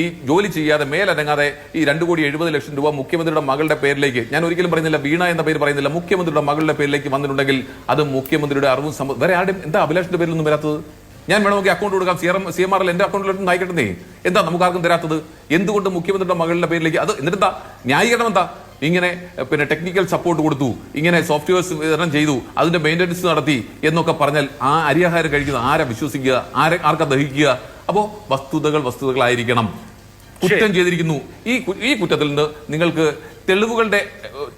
ഈ ജോലി ചെയ്യാതെ മേലനങ്ങാതെ ഈ രണ്ടു കോടി എഴുപത് ലക്ഷം രൂപ മുഖ്യമന്ത്രിയുടെ മകളുടെ പേരിലേക്ക് ഞാൻ ഒരിക്കലും പറയുന്നില്ല വീണ എന്ന പേര് പറയുന്നില്ല മുഖ്യമന്ത്രിയുടെ മകളുടെ പേരിലേക്ക് വന്നിട്ടുണ്ടെങ്കിൽ അത് മുഖ്യമന്ത്രിയുടെ അറിവും സമ്മ വേറെ ആരും എന്താ അഭിലാഷിന്റെ പേരിലൊന്നും വരാത്തത്? ഞാൻ വേണമെങ്കിൽ അക്കൗണ്ട് കൊടുക്കാം സി എം സി എം ആറിൽ എന്റെ അക്കൗണ്ടിലോട്ട് നയിക്കട്ടെ എന്താ നമുക്ക് ആർക്കും തരാത്തത്? എന്തുകൊണ്ട് മുഖ്യമന്ത്രിയുടെ മകളുടെ പേരിലേക്ക്? അത് എന്നിട്ടെന്താ? ന്യായീകരണം എന്താ? ഇങ്ങനെ പിന്നെ ടെക്നിക്കൽ സപ്പോർട്ട് കൊടുത്തു ഇങ്ങനെ സോഫ്റ്റ്വെയർസ് വിതരണം ചെയ്തു അതിന്റെ മെയിന്റനൻസ് നടത്തി എന്നൊക്കെ പറഞ്ഞാൽ ആ അരിയാഹാരം കഴിക്കുന്ന ആരെ വിശ്വസിക്കുക? ആരെ ആർക്കാ ദഹിക്കുക? അപ്പോ വസ്തുതകൾ വസ്തുതകളായിരിക്കണം. കുറ്റം ചെയ്തിരിക്കുന്നു. ഈ ഈ കുറ്റത്തിൽ നിന്ന് നിങ്ങൾക്ക് തെളിവുകളുടെ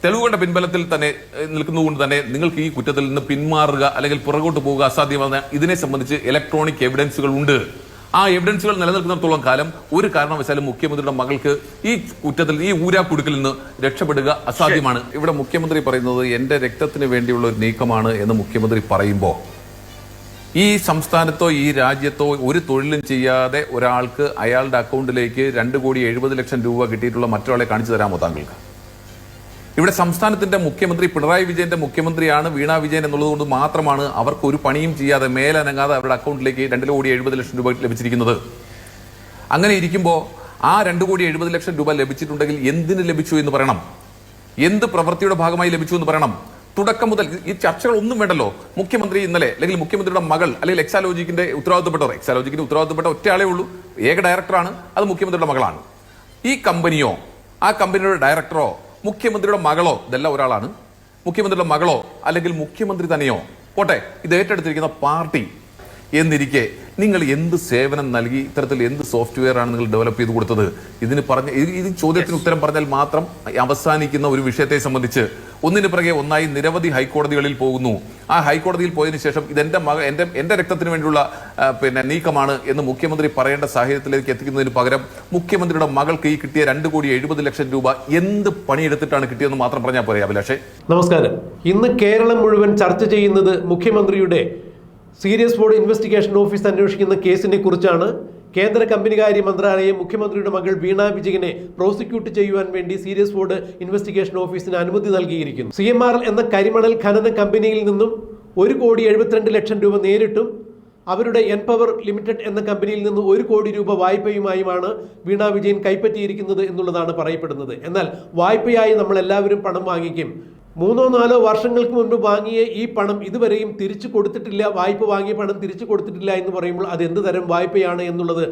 തെളിവുകളുടെ പിൻബലത്തിൽ തന്നെ നിൽക്കുന്നതുകൊണ്ട് തന്നെ നിങ്ങൾക്ക് ഈ കുറ്റത്തിൽ നിന്ന് പിന്മാറുക അല്ലെങ്കിൽ പുറകോട്ട് പോവുക അസാധ്യമാണ്. ഇതിനെ സംബന്ധിച്ച് ഇലക്ട്രോണിക് എവിഡൻസുകൾ ഉണ്ട്. ആ എവിഡൻസുകൾ നിലനിൽക്കുന്നിടത്തോളം കാലം ഒരു കാരണവശാലും മുഖ്യമന്ത്രിയുടെ മകൾക്ക് ഈ കുറ്റത്തിൽ ഈ ഊരാക്കുടുക്കിൽ നിന്ന് രക്ഷപ്പെടുക അസാധ്യമാണ്. ഇവിടെ മുഖ്യമന്ത്രി പറയുന്നത് എന്റെ രക്തത്തിന് വേണ്ടിയുള്ള ഒരു നീക്കമാണ് എന്ന് മുഖ്യമന്ത്രി പറയുമ്പോൾ ഈ സംസ്ഥാനത്തോ ഈ രാജ്യത്തോ ഒരു തൊഴിലും ചെയ്യാതെ ഒരാൾക്ക് അയാളുടെ അക്കൗണ്ടിലേക്ക് രണ്ട് കോടി എഴുപത് ലക്ഷം രൂപ കിട്ടിയിട്ടുള്ള മറ്റൊരാളെ കാണിച്ചു തരാമോ താങ്കൾക്ക്. ഇവിടെ സംസ്ഥാനത്തിന്റെ മുഖ്യമന്ത്രി പിണറായി വിജയന്റെ മുഖ്യമന്ത്രിയാണ് വീണ വിജയൻ എന്നുള്ളത് കൊണ്ട് മാത്രമാണ് അവർക്ക് ഒരു പണിയും ചെയ്യാതെ മേലനങ്ങാതെ അവരുടെ അക്കൗണ്ടിലേക്ക് രണ്ട് കോടി എഴുപത് ലക്ഷം രൂപ ലഭിച്ചിരിക്കുന്നത്. അങ്ങനെ ഇരിക്കുമ്പോൾ ആ രണ്ട് കോടി എഴുപത് ലക്ഷം രൂപ ലഭിച്ചിട്ടുണ്ടെങ്കിൽ എന്തിന് ലഭിച്ചു എന്ന് പറയണം? എന്ത് പ്രവൃത്തിയുടെ ഭാഗമായി ലഭിച്ചു എന്ന് പറയണം? തുടക്കം മുതൽ ഈ ചർച്ചകൾ ഒന്നും വേണ്ടല്ലോ. മുഖ്യമന്ത്രി ഇന്നലെ അല്ലെങ്കിൽ മുഖ്യമന്ത്രിയുടെ മകൾ അല്ലെങ്കിൽ എക്സാലോജിക്കിന്റെ ഉത്തരവാദിത്തപ്പെട്ടവർ എക്സാലോജിക്കിന്റെ ഉത്തരവാദിത്തപ്പെട്ട ഒറ്റയാളേ ഉള്ളൂ ഏക ഡയറക്ടറാണ് അത് മുഖ്യമന്ത്രിയുടെ മകളാണ്. ഈ കമ്പനിയോ ആ കമ്പനിയുടെ ഡയറക്ടറോ മുഖ്യമന്ത്രിയുടെ മകളോ ഇതെല്ലാം ഒരാളാണ്. മുഖ്യമന്ത്രിയുടെ മകളോ അല്ലെങ്കിൽ മുഖ്യമന്ത്രി തന്നെയോ പോട്ടെ ഇത് ഏറ്റെടുത്തിരിക്കുന്ന പാർട്ടി എന്നിരിക്കെ നിങ്ങൾ എന്ത് സേവനം നൽകി ഇത്തരത്തിൽ എന്ത് സോഫ്റ്റ്വെയർ ആണ് നിങ്ങൾ ഡെവലപ്പ് ചെയ്ത് കൊടുത്തത്? ഇതിന് പറഞ്ഞ ഇത് ചോദ്യത്തിന് ഉത്തരം പറഞ്ഞാൽ മാത്രം അവസാനിക്കുന്ന ഒരു വിഷയത്തെ സംബന്ധിച്ച് ഒന്നിന് പിറകെ ഒന്നായി നിരവധി ഹൈക്കോടതികളിൽ പോകുന്നു. ആ ഹൈക്കോടതിയിൽ പോയതിനു ശേഷം ഇതെന്റെ മക എന്റെ എന്റെ രക്തത്തിന് വേണ്ടിയുള്ള പിന്നെ നീക്കമാണ് എന്ന് മുഖ്യമന്ത്രി പറയേണ്ട സാഹചര്യത്തിലേക്ക് എത്തിക്കുന്നതിന് പകരം മുഖ്യമന്ത്രിയുടെ മകൾക്ക് ഈ കിട്ടിയ രണ്ട് കോടി എഴുപത് ലക്ഷം രൂപ എന്ത് പണിയെടുത്തിട്ടാണ് കിട്ടിയതെന്ന് മാത്രം പറഞ്ഞാൽ പോരെ അഭിലാഷേ? നമസ്കാരം. ഇന്ന് കേരളം മുഴുവൻ ചർച്ച ചെയ്യുന്നത് മുഖ്യമന്ത്രിയുടെ സീരിയസ് ബോർഡ് ഇൻവെസ്റ്റിഗേഷൻ ഓഫീസ് അന്വേഷിക്കുന്ന കേസിനെ കുറിച്ചാണ് കേന്ദ്ര കമ്പനികാര്യ മന്ത്രാലയം മുഖ്യമന്ത്രിയുടെ മകൾ വീണ വിജയനെ പ്രോസിക്യൂട്ട് ചെയ്യുവാൻ വേണ്ടി സീരിയസ് ബോർഡ് ഇൻവെസ്റ്റിഗേഷൻ ഓഫീസിന് അനുമതി നൽകിയിരിക്കുന്നു. സി എന്ന കരിമണൽ ഖനന കമ്പനിയിൽ നിന്നും ഒരു കോടി എഴുപത്തിരണ്ട് ലക്ഷം രൂപ നേരിട്ടും അവരുടെ എൻ പവർ ലിമിറ്റഡ് എന്ന കമ്പനിയിൽ നിന്ന് ഒരു കോടി രൂപ വായ്പയുമായുമാണ് വീണ വിജയൻ കൈപ്പറ്റിയിരിക്കുന്നത് എന്നുള്ളതാണ് പറയപ്പെടുന്നത്. എന്നാൽ വായ്പയായി നമ്മൾ എല്ലാവരും പണം വാങ്ങിക്കും. മൂന്നോ നാലോ വർഷങ്ങൾക്ക് മുൻപ് വാങ്ങിയ ഈ പണം ഇതുവരെയും തിരിച്ചു കൊടുത്തിട്ടില്ല. വായ്പ വാങ്ങിയ പണം തിരിച്ചു കൊടുത്തിട്ടില്ല എന്ന് പറയുമ്പോൾ അത് എന്ത് തരം വായ്പയാണ് എന്നുള്ളത്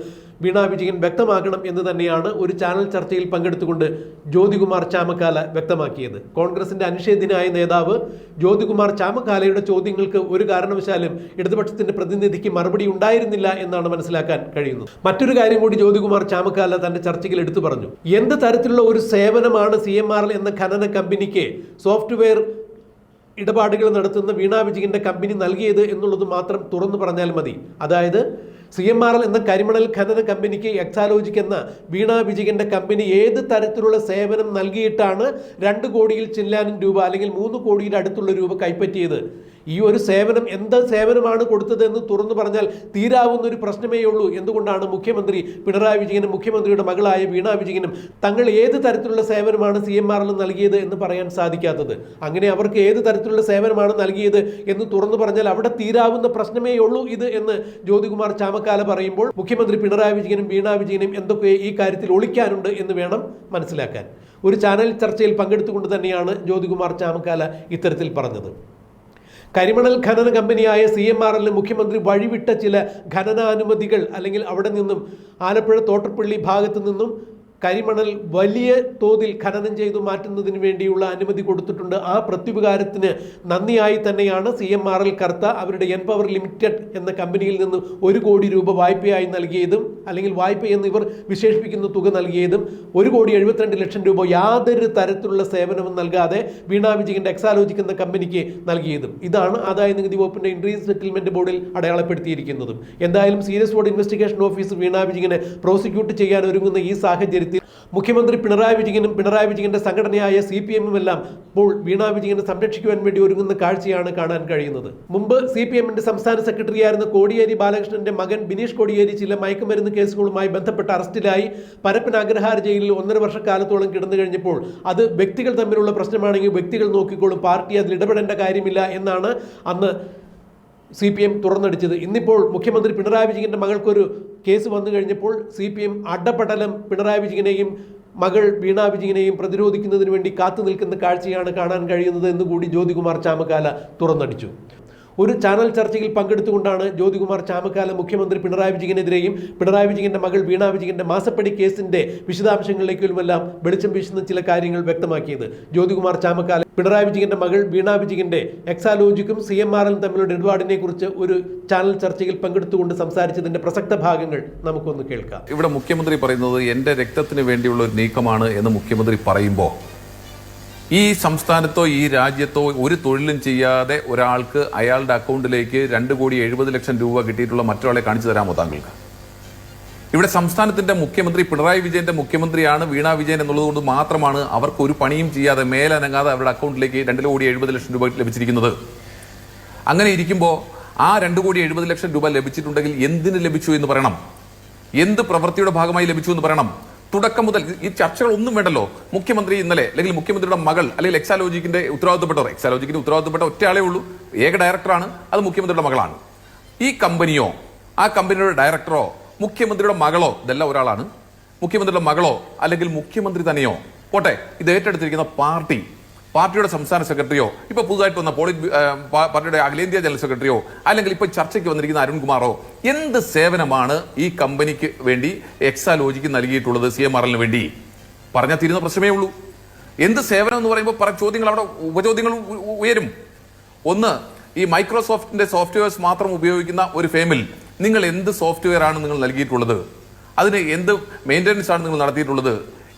വീണ വിജയൻ വ്യക്തമാക്കണം എന്ന് തന്നെയാണ് ഒരു ചാനൽ ചർച്ചയിൽ പങ്കെടുത്തുകൊണ്ട് ജ്യോതികുമാർ ചാമക്കാല വ്യക്തമാക്കിയത്. കോൺഗ്രസിന്റെ അനിഷേധ്യനായ നേതാവ് ജ്യോതികുമാർ ചാമക്കാലയുടെ ചോദ്യങ്ങൾക്ക് ഒരു കാരണവശാലും ഇടതുപക്ഷത്തിന്റെ പ്രതിനിധിക്ക് മറുപടി ഉണ്ടായിരുന്നില്ല എന്നാണ് മനസ്സിലാക്കാൻ കഴിയുന്നത്. മറ്റൊരു കാര്യം കൂടി ജ്യോതികുമാർ ചാമക്കാല തന്റെ ചർച്ചയിൽ എടുത്തു പറഞ്ഞു. എന്ത് തരത്തിലുള്ള ഒരു സേവനമാണ് സി എന്ന ഖനന കമ്പനിക്ക് സോഫ്റ്റ്വെയർ ഇടപാടുകൾ നടത്തുന്ന വീണ വിജയന്റെ കമ്പനി നൽകിയത് എന്നുള്ളത് മാത്രം തുറന്നു പറഞ്ഞാൽ മതി. അതായത് സി എം ആർ എൽ എന്ന കരിമണൽ ഖനന കമ്പനിക്ക് എക്സാലോജിക് എന്ന വീണ വിജയന്റെ കമ്പനി ഏത് തരത്തിലുള്ള സേവനം നൽകിയിട്ടാണ് രണ്ട് കോടിയിൽ ചില്ലാനും രൂപ അല്ലെങ്കിൽ മൂന്ന് കോടിയുടെ അടുത്തുള്ള രൂപ കൈപ്പറ്റിയത്? ഈ ഒരു സേവനം എന്ത് സേവനമാണ് കൊടുത്തതെന്ന് തുറന്നു പറഞ്ഞാൽ തീരാവുന്ന ഒരു പ്രശ്നമേ ഉള്ളൂ. എന്തുകൊണ്ടാണ് മുഖ്യമന്ത്രി പിണറായി വിജയനും മുഖ്യമന്ത്രിയുടെ മകളായ വീണ വിജയനും തങ്ങൾ ഏത് തരത്തിലുള്ള സേവനമാണ് സി എം ആറിൽ നൽകിയത് എന്ന് പറയാൻ സാധിക്കാത്തത്? അങ്ങനെ അവർക്ക് ഏത് തരത്തിലുള്ള സേവനമാണ് നൽകിയത് എന്ന് തുറന്നു പറഞ്ഞാൽ അവിടെ തീരാവുന്ന പ്രശ്നമേ ഉള്ളൂ ഇത് എന്ന് ജ്യോതികുമാർ ചാമക്കാല പറയുമ്പോൾ മുഖ്യമന്ത്രി പിണറായി വിജയനും വീണ വിജയനും എന്തൊക്കെ ഈ കാര്യത്തിൽ ഒളിക്കാനുണ്ട് എന്ന് വേണം മനസ്സിലാക്കാൻ. ഒരു ചാനൽ ചർച്ചയിൽ പങ്കെടുത്തുകൊണ്ട് തന്നെയാണ് ജ്യോതികുമാർ ചാമക്കാല ഇത്തരത്തിൽ പറഞ്ഞത്. കരിമണൽ ഖനന കമ്പനിയായ സി എം ആർ എല്ലിന് മുഖ്യമന്ത്രി വഴിവിട്ട ചില ഖനനാനുമതികൾ അല്ലെങ്കിൽ അവിടെ നിന്നും ആലപ്പുഴ തോട്ടപ്പള്ളി ഭാഗത്തു നിന്നും കരിമണൽ വലിയ തോതിൽ ഖനനം ചെയ്തു മാറ്റുന്നതിന് വേണ്ടിയുള്ള അനുമതി കൊടുത്തിട്ടുണ്ട്. ആ പ്രത്യുപകാരത്തിന് നന്ദിയായി തന്നെയാണ് സി എം ആർ എൽ കർത്ത അവരുടെ എൻ പവർ ലിമിറ്റഡ് എന്ന കമ്പനിയിൽ നിന്ന് ഒരു കോടി രൂപ വായ്പയായി നൽകിയതും അല്ലെങ്കിൽ വായ്പ എന്ന് ഇവർ വിശേഷിപ്പിക്കുന്ന തുക നൽകിയതും ഒരു കോടി എഴുപത്തിരണ്ട് ലക്ഷം രൂപ യാതൊരു തരത്തിലുള്ള സേവനവും നൽകാതെ വീണ വിജയന്റെ എക്സാലോജിക് എന്ന കമ്പനിക്ക് നൽകിയതും. ഇതാണ് ആദായ നികുതി വകുപ്പിന്റെ ഇൻട്രീസ് സെറ്റിൽമെന്റ് ബോർഡിൽ അടയാളപ്പെടുത്തിയിരിക്കുന്നതും. എന്തായാലും serious fraud investigation office Veena വിജയനെ പ്രോസിക്യൂട്ട് ചെയ്യാൻ ഒരുങ്ങുന്ന ഈ സാഹചര്യത്തിൽ മുഖ്യമന്ത്രി പിണറായി വിജയനും പിണറായി വിജയന്റെ സംഘടനയായ സി പി എമ്മും എല്ലാം ഇപ്പോൾ വീണ വിജയനെ സംരക്ഷിക്കുവാൻ വേണ്ടി ഒരുങ്ങുന്ന കാഴ്ചയാണ് കാണാൻ കഴിയുന്നത്. മുമ്പ് സി പി എമ്മിന്റെ സംസ്ഥാന സെക്രട്ടറിയായിരുന്ന കോടിയേരി ബാലകൃഷ്ണന്റെ മകൻ ബിനീഷ് കോടിയേരി ചില മയക്കുമരുന്ന് കേസുകളുമായി ബന്ധപ്പെട്ട് അറസ്റ്റിലായി. പരപ്പൻ അഗ്രഹാര ജയിലിൽ ഒന്നര വർഷക്കാലത്തോളം കിടന്നു കഴിഞ്ഞപ്പോൾ അത് വ്യക്തികൾ തമ്മിലുള്ള പ്രശ്നമാണെങ്കിൽ വ്യക്തികൾ നോക്കിക്കോളും. പാർട്ടി അതിൽ ഇടപെടേണ്ട കാര്യമില്ല എന്നാണ് അന്ന് സി പി എം തുറന്നടിച്ചത്. ഇന്നിപ്പോൾ മുഖ്യമന്ത്രി പിണറായി വിജയന്റെ മകൾക്കൊരു കേസ് വന്നു കഴിഞ്ഞപ്പോൾ സി പി എം അഡപടലം പിണറായി വിജയനെയും മകൾ വീണ വിജയനെയും പ്രതിരോധിക്കുന്നതിന് വേണ്ടി കാത്തു നിൽക്കുന്ന കാഴ്ചയാണ് കാണാൻ കഴിയുന്നത് എന്നുകൂടി ജ്യോതികുമാർ ചാമക്കാല തുറന്നടിച്ചു. ഒരു ചാനൽ ചർച്ചയിൽ പങ്കെടുത്തുകൊണ്ടാണ് ജ്യോതികുമാർ ചാമക്കാല മുഖ്യമന്ത്രി പിണറായി വിജയനെതിരെയും പിണറായി വിജയന്റെ മകൾ വീണ വിജയന്റെ മാസപ്പടി കേസിന്റെ വിശദാംശങ്ങളിലേക്കുമെല്ലാം വെളിച്ചം വീശുന്ന ചില കാര്യങ്ങൾ വ്യക്തമാക്കിയത്. ജ്യോതികുമാർ ചാമക്കാല പിണറായി വിജയന്റെ മകൾ വീണ വിജയന്റെ എക്സാലോജിക്കും സി എം ആർ എൽ തമ്മിലുള്ള ഇടപാടിനെ കുറിച്ച് ഒരു ചാനൽ ചർച്ചയിൽ പങ്കെടുത്തുകൊണ്ട് സംസാരിച്ചതിന്റെ പ്രസക്ത ഭാഗങ്ങൾ നമുക്കൊന്ന് കേൾക്കാം. ഇവിടെ മുഖ്യമന്ത്രി പറയുന്നത് എന്റെ രക്തത്തിന് വേണ്ടിയുള്ള ഒരു നീക്കമാണ് എന്ന് മുഖ്യമന്ത്രി പറയുമ്പോൾ ഈ സംസ്ഥാനത്തോ ഈ രാജ്യത്തോ ഒരു തൊഴിലും ചെയ്യാതെ ഒരാൾക്ക് അയാളുടെ അക്കൗണ്ടിലേക്ക് രണ്ട് കോടി എഴുപത് ലക്ഷം രൂപ കിട്ടിയിട്ടുള്ള മറ്റൊരാളെ കാണിച്ചു തരാമോ താങ്കൾക്ക്? ഇവിടെ സംസ്ഥാനത്തിന്റെ മുഖ്യമന്ത്രി പിണറായി വിജയന്റെ മുഖ്യമന്ത്രിയാണ് വീണ വിജയൻ എന്നുള്ളത് കൊണ്ട് മാത്രമാണ് അവർക്ക് ഒരു പണിയും ചെയ്യാതെ മേലനങ്ങാതെ അവരുടെ അക്കൗണ്ടിലേക്ക് രണ്ട് കോടി എഴുപത് ലക്ഷം രൂപ ലഭിച്ചിരിക്കുന്നത്. അങ്ങനെ ഇരിക്കുമ്പോൾ ആ രണ്ട് കോടി എഴുപത് ലക്ഷം രൂപ ലഭിച്ചിട്ടുണ്ടെങ്കിൽ എന്തിന് ലഭിച്ചു എന്ന് പറയണം? എന്ത് പ്രവൃത്തിയുടെ ഭാഗമായി ലഭിച്ചു എന്ന് പറയണം? തുടക്കം മുതൽ ഈ ചർച്ചകൾ ഒന്നും വേണ്ടല്ലോ. മുഖ്യമന്ത്രി ഇന്നലെ അല്ലെങ്കിൽ മുഖ്യമന്ത്രിയുടെ മകൾ അല്ലെങ്കിൽ എക്സാലോജിക്കിന്റെ ഉത്തരവാദിത്തപ്പെട്ടവർ എക്സാലോജിക്കിന്റെ ഉത്തരവാദിത്തപ്പെട്ട ഒറ്റയാളേ ഉള്ളൂ ഏക ഡയറക്ടറാണ് അത് മുഖ്യമന്ത്രിയുടെ മകളാണ്. ഈ കമ്പനിയോ ആ കമ്പനിയുടെ ഡയറക്ടറോ മുഖ്യമന്ത്രിയുടെ മകളോ ഇതെല്ലാം ഒരാളാണ്. മുഖ്യമന്ത്രിയുടെ മകളോ അല്ലെങ്കിൽ മുഖ്യമന്ത്രി തന്നെയോ പോട്ടെ ഇത് ഏറ്റെടുത്തിരിക്കുന്ന പാർട്ടി പാർട്ടിയുടെ സംസ്ഥാന സെക്രട്ടറിയോ ഇപ്പൊ പുതുതായിട്ട് വന്ന പോളിറ്റ് പാർട്ടിയുടെ അഖിലേന്ത്യാ ജനറൽ സെക്രട്ടറിയോ അല്ലെങ്കിൽ ഇപ്പൊ ചർച്ചയ്ക്ക് വന്നിരിക്കുന്ന അരുൺകുമാറോ എന്ത് സേവനമാണ് ഈ കമ്പനിക്ക് വേണ്ടി എക്സാലോജിക്ക് നൽകിയിട്ടുള്ളത് സി എം ആർ എല്ലിന് വേണ്ടി? പറഞ്ഞാൽ തീരുന്ന പ്രശ്നമേ ഉള്ളൂ. എന്ത് സേവനം എന്ന് പറയുമ്പോൾ പറ ചോദ്യങ്ങൾ അവിടെ ഉപചോദ്യങ്ങൾ ഉയരും. ഒന്ന് ഈ മൈക്രോസോഫ്റ്റിന്റെ സോഫ്റ്റ്വെയർസ് മാത്രം ഉപയോഗിക്കുന്ന ഒരു ഫേമിൽ നിങ്ങൾ എന്ത് സോഫ്റ്റ്വെയർ ആണ് നിങ്ങൾ നൽകിയിട്ടുള്ളത്? അതിന് എന്ത് മെയിന്റനൻസ് ആണ് നിങ്ങൾ നടത്തിയിട്ടുള്ളത്?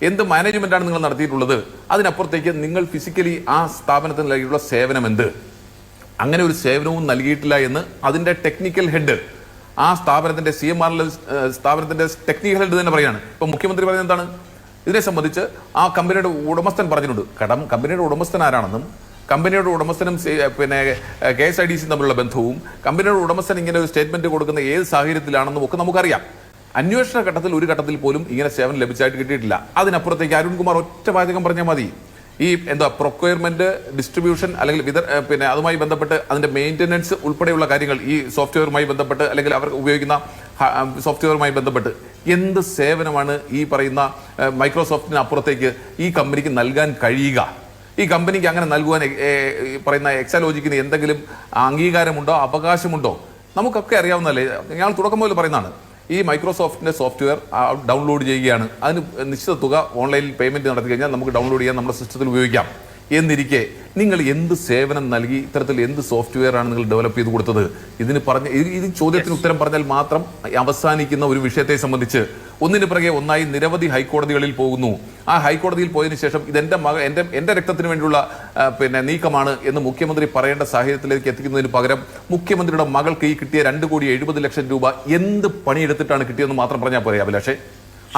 എന്ത് മാനേജ്മെന്റാണ് നിങ്ങൾ നടത്തിയിട്ടുള്ളത്? അതിനപ്പുറത്തേക്ക് നിങ്ങൾ ഫിസിക്കലി ആ സ്ഥാപനത്തിന് നൽകിയിട്ടുള്ള സേവനം എന്ത്? അങ്ങനെ ഒരു സേവനവും നൽകിയിട്ടില്ല എന്ന് അതിന്റെ ടെക്നിക്കൽ ഹെഡ് ആ സ്ഥാപനത്തിന്റെ സി എം ആർ സ്ഥാപനത്തിന്റെ ടെക്നിക്കൽ ഹെഡ് തന്നെ പറയാണ്. ഇപ്പൊ മുഖ്യമന്ത്രി പറയുന്നത് എന്താണ്? ഇതിനെ സംബന്ധിച്ച് ആ കമ്പനിയുടെ ഉടമസ്ഥൻ പറഞ്ഞിട്ടുണ്ട്. കടം കമ്പനിയുടെ ഉടമസ്ഥൻ ആരാണെന്നും കമ്പനിയുടെ ഉടമസ്ഥനും പിന്നെ കെ എസ് ഐ ഡി സിയും തമ്മിലുള്ള ബന്ധവും കമ്പനിയുടെ ഉടമസ്ഥൻ ഇങ്ങനെ ഒരു സ്റ്റേറ്റ്മെന്റ് കൊടുക്കുന്ന ഏത് സാഹചര്യത്തിലാണെന്നും ഒക്കെ നമുക്കറിയാം. അന്വേഷണ ഘട്ടത്തിൽ ഒരു ഘട്ടത്തിൽ പോലും ഇങ്ങനെ സേവനം ലഭിച്ചായിട്ട് കിട്ടിയിട്ടില്ല. അതിനപ്പുറത്തേക്ക് അരുൺകുമാർ ഒറ്റ വാചകം പറഞ്ഞാൽ മതി. ഈ എന്താ പ്രൊക്വയർമെന്റ് ഡിസ്ട്രിബ്യൂഷൻ അല്ലെങ്കിൽ വിത പിന്നെ അതുമായി ബന്ധപ്പെട്ട് അതിന്റെ മെയിന്റനൻസ് ഉൾപ്പെടെയുള്ള കാര്യങ്ങൾ ഈ സോഫ്റ്റ്വെയറുമായി ബന്ധപ്പെട്ട് അല്ലെങ്കിൽ അവർ ഉപയോഗിക്കുന്ന സോഫ്റ്റ്വെയറുമായി ബന്ധപ്പെട്ട് എന്ത് സേവനമാണ് ഈ പറയുന്ന മൈക്രോസോഫ്റ്റിന് അപ്പുറത്തേക്ക് ഈ കമ്പനിക്ക് നൽകാൻ കഴിയുക? ഈ കമ്പനിക്ക് അങ്ങനെ നൽകുവാൻ പറയുന്ന എക്സാലോജിക്കിന് എന്തെങ്കിലും അംഗീകാരമുണ്ടോ അവകാശമുണ്ടോ? നമുക്കൊക്കെ അറിയാവുന്നതല്ലേ? ഞങ്ങൾ തുടക്കം മുതൽ പറയുന്നതാണ്. ഈ മൈക്രോസോഫ്റ്റിന്റെ സോഫ്റ്റ്വെയർ ഡൗൺലോഡ് ചെയ്യുകയാണ്. അതിന് നിശ്ചിത തുക ഓൺലൈനിൽ പേയ്മെന്റ് നടത്തി കഴിഞ്ഞാൽ നമുക്ക് ഡൗൺലോഡ് ചെയ്യാൻ നമ്മുടെ സിസ്റ്റത്തിൽ ഉപയോഗിക്കാം. എന്നിരിക്കെ നിങ്ങൾ എന്ത് സേവനം നൽകി ഇത്തരത്തിൽ എന്ത് സോഫ്റ്റ്വെയർ ആണ് നിങ്ങൾ ഡെവലപ്പ് ചെയ്ത് കൊടുത്തത്? ഇതിന് പറഞ്ഞ ഇത് ഈ ചോദ്യത്തിന് ഉത്തരം പറഞ്ഞാൽ മാത്രം അവസാനിക്കുന്ന ഒരു വിഷയത്തെ സംബന്ധിച്ച് ഒന്നിന് പിറകെ ഒന്നായി നിരവധി ഹൈക്കോടതികളിൽ പോകുന്നു. ആ ഹൈക്കോടതിയിൽ പോയതിനു ശേഷം ഇതെന്റെ മക എന്റെ എന്റെ രക്തത്തിന് വേണ്ടിയുള്ള പിന്നെ നീക്കമാണ് എന്ന് മുഖ്യമന്ത്രി പറയേണ്ട സാഹചര്യത്തിലേക്ക് എത്തിക്കുന്നതിന് പകരം മുഖ്യമന്ത്രിയുടെ മകൾക്ക് ഈ കിട്ടിയ രണ്ട് കോടി എഴുപത് ലക്ഷം രൂപ എന്ത് പണിയെടുത്തിട്ടാണ് കിട്ടിയതെന്ന് മാത്രം പറഞ്ഞാൽ പോരെ അഭിലാഷേ?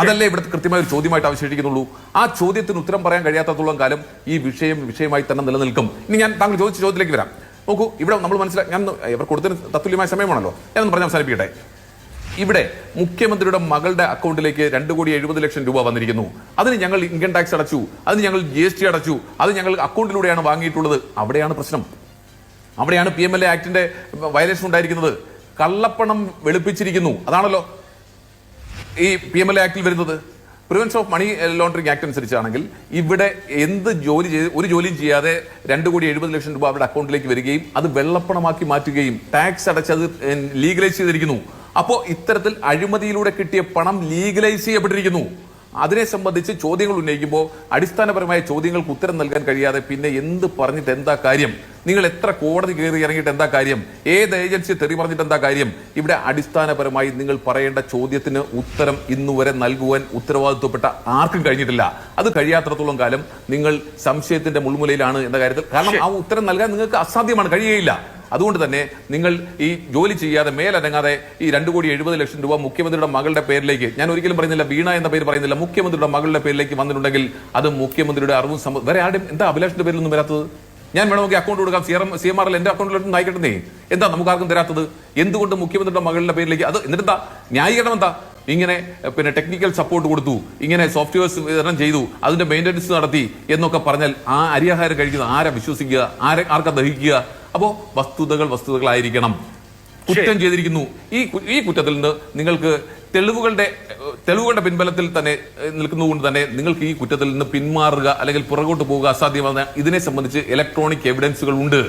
അതല്ലേ ഇവിടുത്തെ കൃത്യമായ ഒരു ചോദ്യമായിട്ട് അവശേഷിക്കുന്നുള്ളൂ. ആ ചോദ്യത്തിന് ഉത്തരം പറയാൻ കഴിയാത്തത്തോളം കാലം ഈ വിഷയം വിഷയമായി തന്നെ നിലനിൽക്കും. ഇനി ഞാൻ താങ്കൾ ചോദിച്ച ചോദ്യത്തിലേക്ക് വരാം. നോക്കൂ ഇവിടെ നമ്മൾ മനസ്സിലാക്കി ഞാൻ ഇവർ കൊടുത്തതിന് തത്തുല്യമായ സമയമാണല്ലോ. ഞാനൊന്ന് പറഞ്ഞ അവസാനിപ്പിക്കട്ടെ. ഇവിടെ മുഖ്യമന്ത്രിയുടെ മകളുടെ അക്കൗണ്ടിലേക്ക് രണ്ട് കോടി എഴുപത് ലക്ഷം രൂപ വന്നിരിക്കുന്നു. അതിന് ഞങ്ങൾ ഇൻകം ടാക്സ് അടച്ചു. അതിന് ഞങ്ങൾ ജി എസ് ടി അടച്ചു. അത് ഞങ്ങൾ അക്കൗണ്ടിലൂടെയാണ് വാങ്ങിയിട്ടുള്ളത്. അവിടെയാണ് പ്രശ്നം. അവിടെയാണ് പി എം എൽ എ ആക്ടിന്റെ വയലേഷൻ ഉണ്ടായിരിക്കുന്നത്. കള്ളപ്പണം വെളുപ്പിച്ചിരിക്കുന്നു. അതാണല്ലോ ഈ പി എം എൽ ആക്ടിൽ വരുന്നത്? Prevention of money laundering act അനുസരിച്ചാണെങ്കിൽ ഇവിടെ എന്ത് ജോലി ചെയ്ത് ഒരു ജോലിയും ചെയ്യാതെ രണ്ട് കോടി എഴുപത് ലക്ഷം രൂപ അവരുടെ അക്കൗണ്ടിലേക്ക് വരികയും അത് വെള്ളപ്പണമാക്കി മാറ്റുകയും ടാക്സ് അടച്ച് അത് ലീഗലൈസ് ചെയ്തിരിക്കുന്നു. അപ്പോൾ ഇത്തരത്തിൽ അഴിമതിയിലൂടെ കിട്ടിയ പണം ലീഗലൈസ് ചെയ്യപ്പെട്ടിരിക്കുന്നു. അതിനെ സംബന്ധിച്ച് ചോദ്യങ്ങൾ ഉന്നയിക്കുമ്പോൾ അടിസ്ഥാനപരമായ ചോദ്യങ്ങൾക്ക് ഉത്തരം നൽകാൻ കഴിയാതെ പിന്നെ എന്ത് പറഞ്ഞിട്ട് എന്താ കാര്യം? നിങ്ങൾ എത്ര കോടതി കയറി ഇറങ്ങിയിട്ട് എന്താ കാര്യം? ഏത് ഏജൻസി തെറി പറഞ്ഞിട്ട് എന്താ കാര്യം? ഇവിടെ അടിസ്ഥാനപരമായി നിങ്ങൾ പറയേണ്ട ചോദ്യത്തിന് ഉത്തരം ഇന്നുവരെ നൽകുവാൻ ഉത്തരവാദിത്വപ്പെട്ട ആർക്കും കഴിഞ്ഞിട്ടില്ല. അത് കഴിയാത്രത്തോളം കാലം നിങ്ങൾ സംശയത്തിന്റെ മുൾമുലയിലാണ് എന്ന കാര്യത്തിൽ. കാരണം ആ ഉത്തരം നൽകാൻ നിങ്ങൾക്ക് അസാധ്യമാണ് കഴിയുകയില്ല. അതുകൊണ്ട് തന്നെ നിങ്ങൾ ഈ ജോലി ചെയ്യാതെ മേലനങ്ങാതെ ഈ രണ്ട് കോടി എഴുപത് ലക്ഷം രൂപ മുഖ്യമന്ത്രിയുടെ മകളുടെ പേരിലേക്ക് ഞാൻ ഒരിക്കലും പറയുന്നില്ല വീണ എന്ന പേര് പറയുന്നില്ല മുഖ്യമന്ത്രിയുടെ മകളുടെ പേരിലേക്ക് വന്നിട്ടുണ്ടെങ്കിൽ അത് മുഖ്യമന്ത്രിയുടെ അറിവും സമ്മ വേറെ ആരും എന്താ അഭിലാഷിന്റെ പേരിലൊന്നും വരാത്തത്? ഞാൻ വേണമെങ്കിൽ അക്കൗണ്ട് കൊടുക്കാം C M C M R L എന്റെ അക്കൗണ്ടിലോട്ട് നയിക്കട്ടെ എന്താ നമുക്ക് ആർക്കും തരാത്തത്? എന്തുകൊണ്ട് മുഖ്യമന്ത്രിയുടെ മകളുടെ പേരിലേക്ക്? അത് എന്നിട്ടെന്താ? ന്യായീകരണം എന്താ? ഇങ്ങനെ പിന്നെ ടെക്നിക്കൽ സപ്പോർട്ട് കൊടുത്തു ഇങ്ങനെ സോഫ്റ്റ്വെയർസ് വിതരണം ചെയ്തു അതിന്റെ മെയിന്റനൻസ് നടത്തി എന്നൊക്കെ പറഞ്ഞാൽ ആ അരിയാഹാരം കഴിക്കുന്ന ആരെ വിശ്വസിക്കുക? ആരെ ആർക്കാ ദഹിക്കുക? അപ്പോൾ വസ്തുതകൾ വസ്തുതകളായിരിക്കണം. കുറ്റം ചെയ്തിരിക്കുന്നു. ഈ ഈ കുറ്റത്തിൽ നിന്ന് നിങ്ങൾക്ക് തെളിവുകളുടെ തെളിവുകളുടെ പിൻബലത്തിൽ തന്നെ നിൽക്കുന്നതുകൊണ്ട് തന്നെ നിങ്ങൾക്ക് ഈ കുറ്റത്തിൽ നിന്ന് പിന്മാറുക അല്ലെങ്കിൽ പുറകോട്ട് പോവുക അസാധ്യമാണ് ഇതിനെ സംബന്ധിച്ച് ഇലക്ട്രോണിക് എവിഡൻസുകൾ ഉണ്ട്.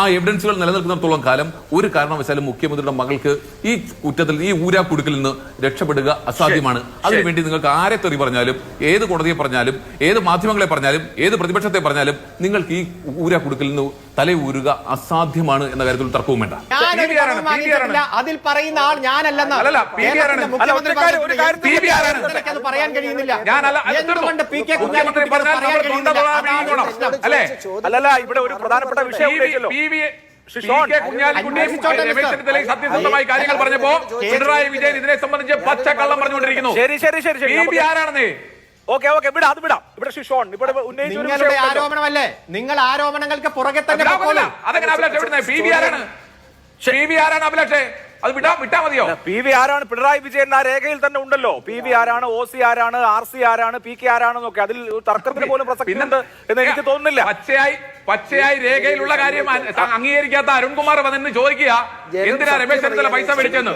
ആ എവിഡൻസുകൾ നിലനിൽക്കുന്നിടത്തോളം കാലം ഒരു കാരണവശാലും മുഖ്യമന്ത്രിയുടെ മകൾക്ക് ഈ കുറ്റത്തിൽ ഈ ഊരാക്കുടുക്കിൽ നിന്ന് രക്ഷപ്പെടുക അസാധ്യമാണ്. അതിനുവേണ്ടി നിങ്ങൾക്ക് ആരെ തെറി പറഞ്ഞാലും ഏത് കോടതിയെ പറഞ്ഞാലും ഏത് മാധ്യമങ്ങളെ പറഞ്ഞാലും ഏത് പ്രതിപക്ഷത്തെ പറഞ്ഞാലും നിങ്ങൾക്ക് ഈ ഊരാക്കുടുക്കിൽ നിന്ന് തലയൂരുക അസാധ്യമാണ് എന്ന കാര്യത്തിൽ തർക്കവും വേണ്ട. അതിൽ പറയുന്ന ആൾ ഞാനല്ലെന്ന് അല്ലല്ല, മുഖ്യമന്ത്രി പറയാൻ കഴിയുന്നില്ല. എന്തുകൊണ്ട് പി കെ പറയാൻ കഴിയുന്നില്ല? ഇവിടെ ഒരു പ്രധാനപ്പെട്ട വിഷയം സത്യസന്ധമായി കാര്യങ്ങൾ പറഞ്ഞപ്പോ പിണറായി വിജയൻ ഇതിനെ സംബന്ധിച്ച് പച്ചക്കള്ളം പറഞ്ഞുകൊണ്ടിരിക്കുന്നു. ശരി ശരി ശരി ആരാണെന്നേ? ഓക്കെ ഓക്കെ വിടാം അത് വിടാം. ഇവിടെ ഷിഷോൺ ഇവിടെ നിങ്ങളുടെ ആരോപണമല്ലേ? നിങ്ങൾ ആരോപണങ്ങൾക്ക് പുറകെ തന്നെ. അതെങ്ങനെ അഭിലാഷ് എവിടുന്നേ? പി ബി ആരാണ്? പി ബി ആരാണ് അഭിലാഷേ? അത് വിടാ വിട്ടാ മതിയോ? പി വി ആരാണ്? പിണറായി വിജയൻ ആ രേഖയിൽ തന്നെ ഉണ്ടല്ലോ. പി വി ആരാണ്? ഒ സി ആരാണ്? ആർ സി ആരാണ്? പി കെ ആരാണെന്നൊക്കെ. അതിൽ ഒരു തർക്കത്തിന് പോലും പ്രസക്തിയുണ്ട് എന്ന് എനിക്ക് തോന്നുന്നില്ല. പച്ചയായി പച്ചയായി രേഖയിലുള്ള കാര്യം അംഗീകരിക്കാത്ത അരുൺകുമാർ വന്നെന്ന് ചോദിക്കുക. എന്തിനാ രമേശ് ചെന്നിത്തല പൈസ മേടിച്ചെന്ന്